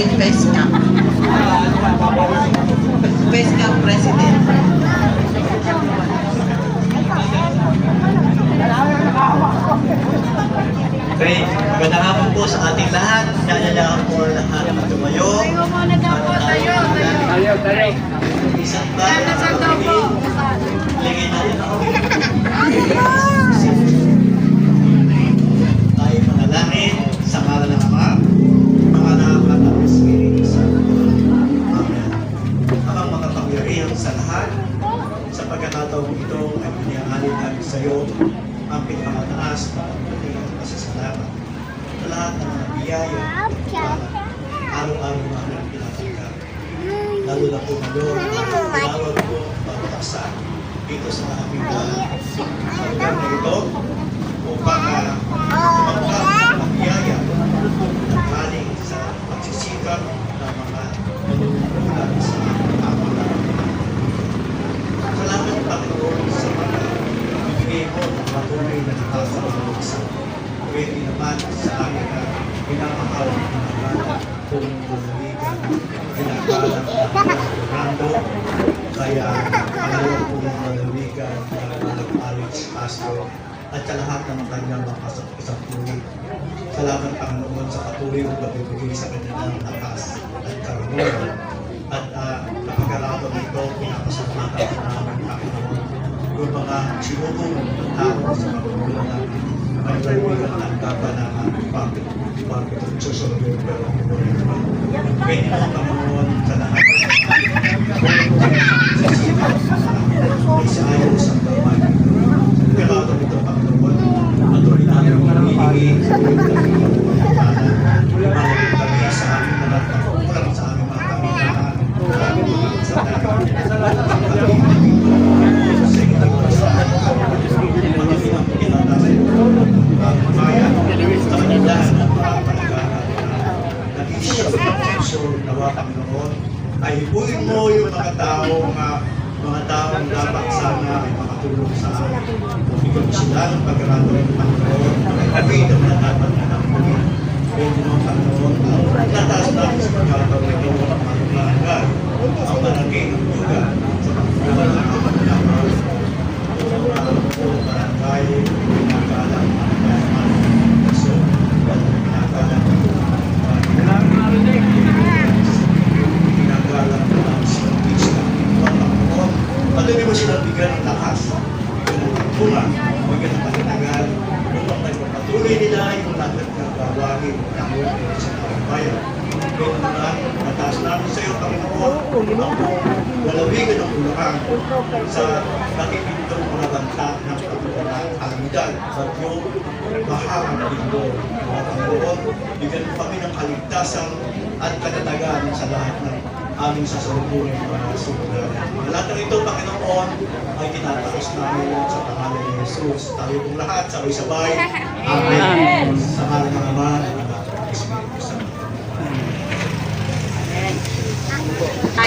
po pala ay PESCA. PESCA President. Okay, magandang hapon po sa ating lahat. Kaya po lahat na tumayo. Tayo, tayo. Isang ba? Lagay natin ako. Tayo tinawag po pagpasa dito sa aming uh, sa lugar na ito upang tumangkap ang biyaya na galing sa pagsisikap ng mga nanunungkulan sa Panginoon sa mga ibigay mo ng patuloy na naman sa pinamahal na mga kung bumaligan, ginagalang ng Fernando, kaya alaw po ng malaligan ng mga Alex Castro at sa lahat ng kanyang mga kasapuli. Salamat Panginoon sa patuloy mong pagbibigay sa kanya ng lakas at karunungan. At uh, kapag-arapan ito, pinapasalamatan namin Panginoon yung mga sinubong ng tao sa pagkukulang namin ay laligan ng dapat na bakit bakit ang susunod yung pero Pwede mo Panginoon sa lahat ay sa ayaw sa. Pagkakato nito Panginoon, patuloy namin ang hinihingi sa iyong Lumalagay kami sa aming mga pagkukulang sa aming mga panginahan. Sa aming ay hipuin mo yung mga taong uh, mga taong dapat sana ay makatulong sa amin. Bigyan mo sila ng pagkakato ng Panginoon. Kami na dapat na namin. Pwede mo Panginoon. Namin sa pagkakato ng ito ang mga barangay. Ang barangay ng lugar. Sa pagkakato ng mga barangay. Barangay, pinagalang, so, pinagalang, pinagalang ng service ng Panginoon. Patuloy mo silang bigyan ng lakas, bigyan ng bigyan ng upang nagpapatuloy nila yung lahat ng ng sa. Kaya naman, nataas namin sa iyo, Panginoon, ang lalawigan ng Bulacan sa nakipintong mga banta ng pagkukulang kalamidad, bagyo, bahang linggo. Mga Panginoon, bigyan mo kami ng kaligtasan at katatagan sa lahat ng aming sasalubungin mga sumunod. Lahat ng ito, Panginoon, ay tinataas namin sa pangalan ni Jesus. Tayo pong lahat, sabay-sabay. Amen. Sa ngalan ng Ama, ng Anak, at ng Espiritu Santo.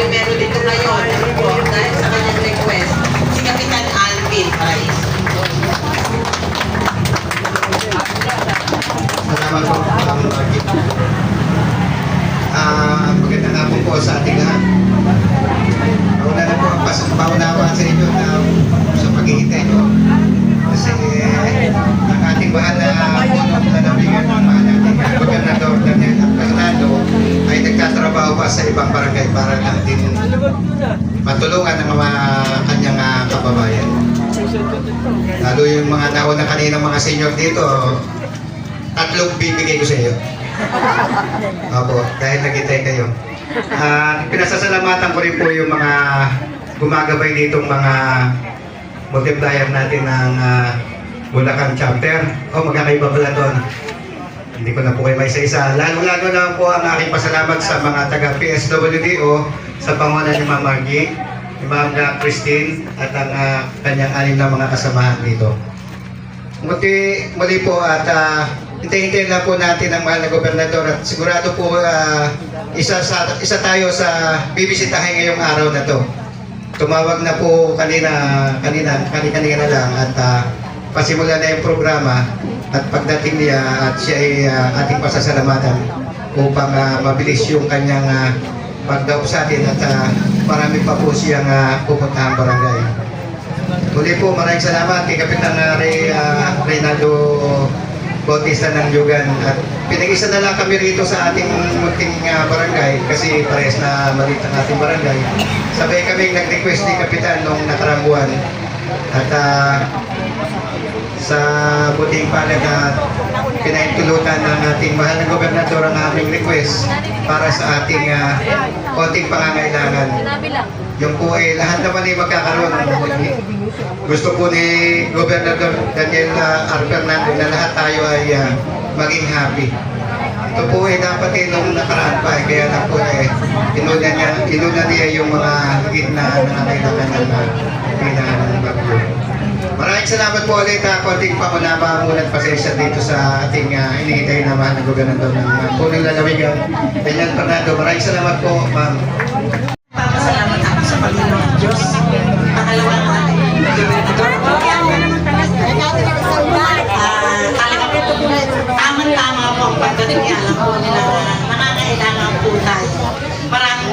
Tayo meron dito ngayon, dahil sa kanyang request, si Kapitan Alvin Price. Salamat po, Ma'am Margit. Ah, magandang hapon po sa ating lahat. Pauna na po ang pas paunawa sa inyo na sa paghihintay nyo. Kasi ang ating mahal na lalawigan ng mahal nating gobernador Daniel Fernando ay nagtatrabaho pa sa ibang barangay para natin matulungan ang mga kanyang ah, kababayan. Lalo yung mga nauna kanina mga senior dito, tatlong bibigay ko sa iyo. Opo, dahil nagitay kayo. Ah, pinasasalamatan ko rin po yung mga gumagabay ditong mga multiplier natin ng ah, Bulacan chapter. O, magkakaiba pala doon. Hindi ko na po kayo may isa-isa. Lalo-lalo na po ang aking pasalamat sa mga taga PSWDO sa pangunan ni Ma'am Margie, ni Ma'am na Christine at ang ah, kanyang anim na mga kasamahan dito. Muli, muli po at uh, hintayin lang po natin ang mahal na gobernador at sigurado po ah, isa, sa, isa tayo sa bibisitahin ngayong araw na to. tumawag na po kanina, kanina, kanina, lang at uh, pasimula na yung programa at pagdating niya at siya ay ah, ating pasasalamatan upang ah, mabilis yung kanyang uh, pagdaop sa atin at ah, marami pa po siyang uh, pupuntahang barangay. Muli po, maraming salamat kay Kapitan uh, ah, Reynaldo Bautista ng Yugan at pinag-isa na lang kami rito sa ating munting ah, barangay kasi parehas na maliit ang ating barangay. Sabay kami nag-request ni Kapitan nung nakarang buwan at ah, sa buting palad na pinaintulutan ng ating mahal na gobernador ang aming request para sa ating uh, konting pangangailangan. Yung po ay lahat naman ay magkakaroon. Gusto po ni Gobernador Daniel uh, R. Na lahat tayo ay ah, maging happy. Ito po ay dapat eh nung nakaraan pa eh, kaya lang po eh inuna niya, inuna niya yung mga higit na nangangailangan ng pinahan ng bagyo. Maraming salamat po ulit ha. Konting pakunaba muna at pasensya dito sa ating uh, inihintay na mahal na gobernador ng uh, punong lalawigan. Daniel Fernando, maraming salamat po, ma'am. Papasalamat ako sa Panginoon Diyos. Pangalawa ang ating gobernador. Ah, talaga po, tamang-tama po ang pagdating niya. Alam po nila na nangangailangan po tayo. Maraming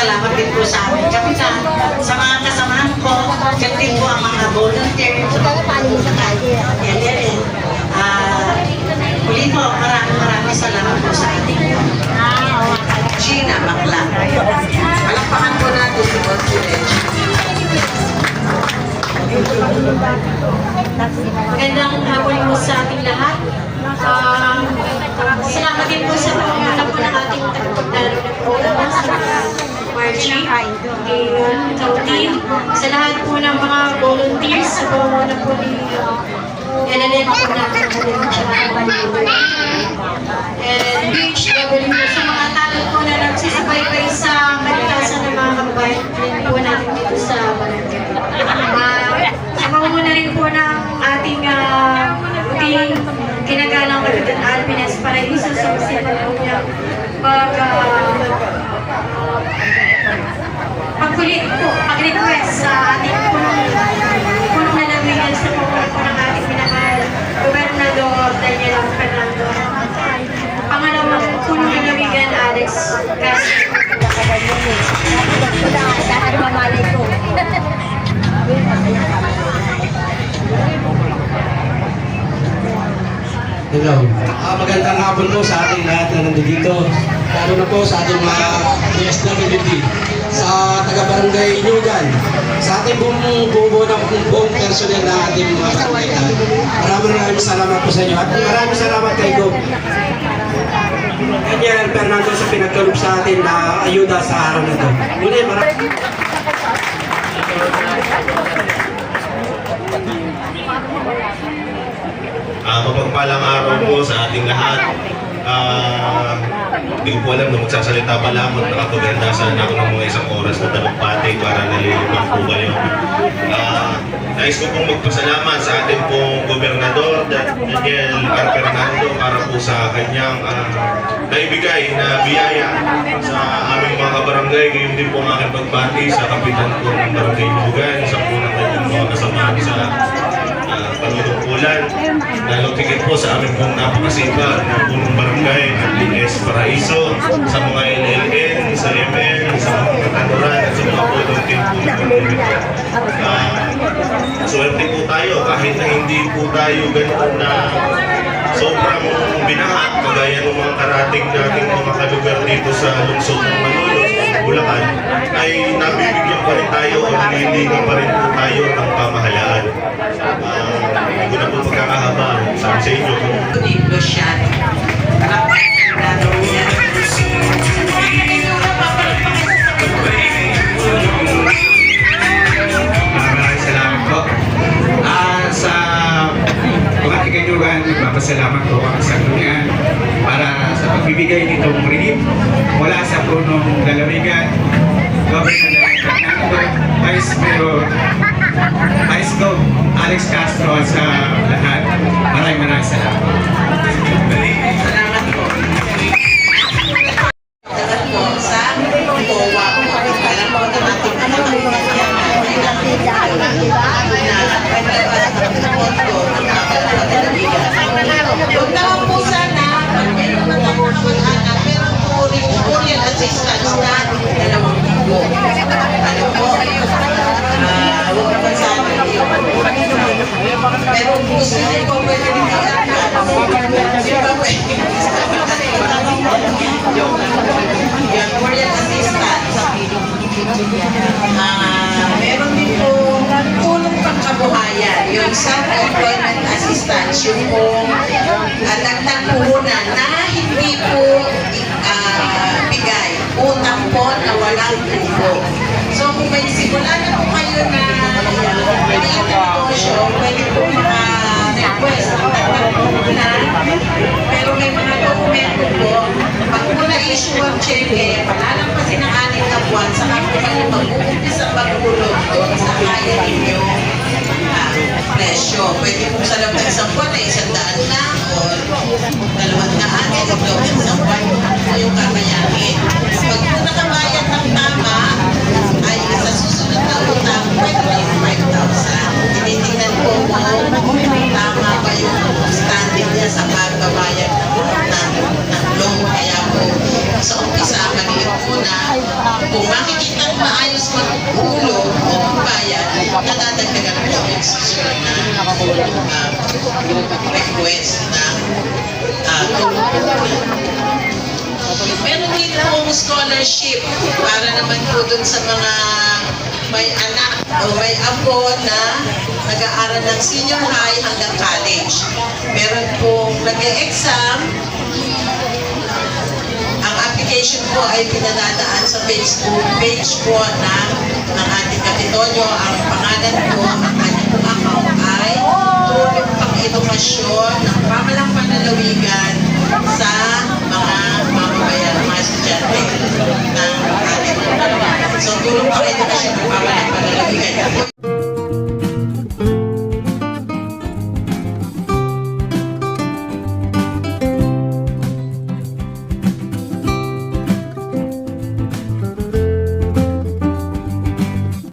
maraming salamat din po sa amin. Kapitan, sa mga kasamahan ko, yan din po ang mga volunteer. Yan, yan, yan. Ah, muli po, maraming maraming salamat po sa ating Gina Bakla. Palakpakan po natin si Consulate. Magandang hapon po sa ating lahat. Um, salamat din po sa pamamagitan po ng ating tagapagdalo ng programa sa Margie, kay Kauti, sa lahat po ng mga volunteers, sa pamamagitan po ni Elanet po natin And huge level po sa mga talent po na nagsisubaybay sa kalikasan ng mga kababayan po natin dito sa barangay. Ah, sa pamumuno rin po ng ating uh, team, kinagalang Kapitan Alvin Paraiso sa masipag po niya pag uh, pagkulit po, pag-request sa ating punong, punong lalawigan sa pamumuno po ng ating minamahal Gobernador Daniel Fernando. Pangalawang punong lalawigan, Alex Castro. Hello. Ah, magandang hapon po sa ating lahat na nandito. Lalo na po sa ating mga DSWD, sa taga-barangay Inugan, sa ating buong buo ng buong personnel na ating mga barangay. Maraming maraming salamat po sa inyo at maraming salamat kay Gob. Daniel Fernando sa pinagkaloob sa atin na ayuda sa araw na ito. Muli, maraming Ah, mapagpalang araw po sa ating lahat. Hindi ko alam na magsasalita pa lamang nakapaganda sana ako ng mga isang oras na talumpati para nalilibang po kayo. Ah, nais ko pong magpasalamat sa ating pong gobernador, Da- Daniel R. Fernando, para po sa kanyang ah, naibigay na biyaya sa aming mga kabarangay. Ngayon din po ang aking pagbati sa kapitan ko ng barangay Lugan, sa po mga kasama sa uh, panunungkulan. Lalo tigit po sa aming pong napakasipa na punong barangay at DS Paraiso, sa mga LLN, sa MN, sa mga katanuran at sa mga volunteer po na pamilya. Uh, swerte po tayo kahit na hindi po tayo ganoon na sobrang binaha kagaya ng mga karating nating mga kalugar dito sa lungsod ng Malolos, Bulacan, ay nabibigyan pa rin tayo o naliligan pa rin po tayo ng pamahalaan. Uh, hindi ko na po pagkakahaba. Sabi sa inyo, kung Ni Luciano. Palakpakan niya. Maraming salamat po. Ah, sa mga tiganyugan, nagpapasalamat po kami sa Kunyan para sa pagbibigay nitong relief mula sa punong lalawigan, Governor Fernando, Vice Mayor, Vice Gov, Alex Castro sa Ah, meron din po tulong pangkabuhayan, yung self-employment assistance, yung po uh, dagdag puhunan na hindi po ah, bigay, utang po na walang tubo. So kung may simula na po kayo na maliit na negosyo, pwede po maka-request ng dagdag puhunan, pero may mga dokumento po, pag po na-issue ang cheque, palalampasin ng anim na buwan, saka po kayo mag-uumpisa magbulog doon sa kaya ninyo ah, presyo. Pwede po sa loob ng isang buwan ay isang daan lang o dalawang daan sa loob ng isang buwan kung ano po yung kakayanin. Pag po nakabayad ng tama, ay sa susunod na utang, pwede na yung 5,000. Tinitingnan po kung tama ba yung standing niya sa pagbabayad ng, ng loan. Kaya po, sa umpisa, maliit muna. Kung makikita ang maayos magulong o magbayad, nadadagdagan po yung susunod na uh, request ng uh, Meron din pong scholarship para naman po dun sa mga may anak o may apo na nag-aaral ng senior high hanggang college. Meron pong nag-exam ang application po ay pinadadaan sa Facebook page po ng, ng ating Kapitolyo. Ang pangalan po, ang kanyang account ay tulong pang edukasyon ng รู้ว่าอะไรจะได้ความแรงอะไรที่ไหน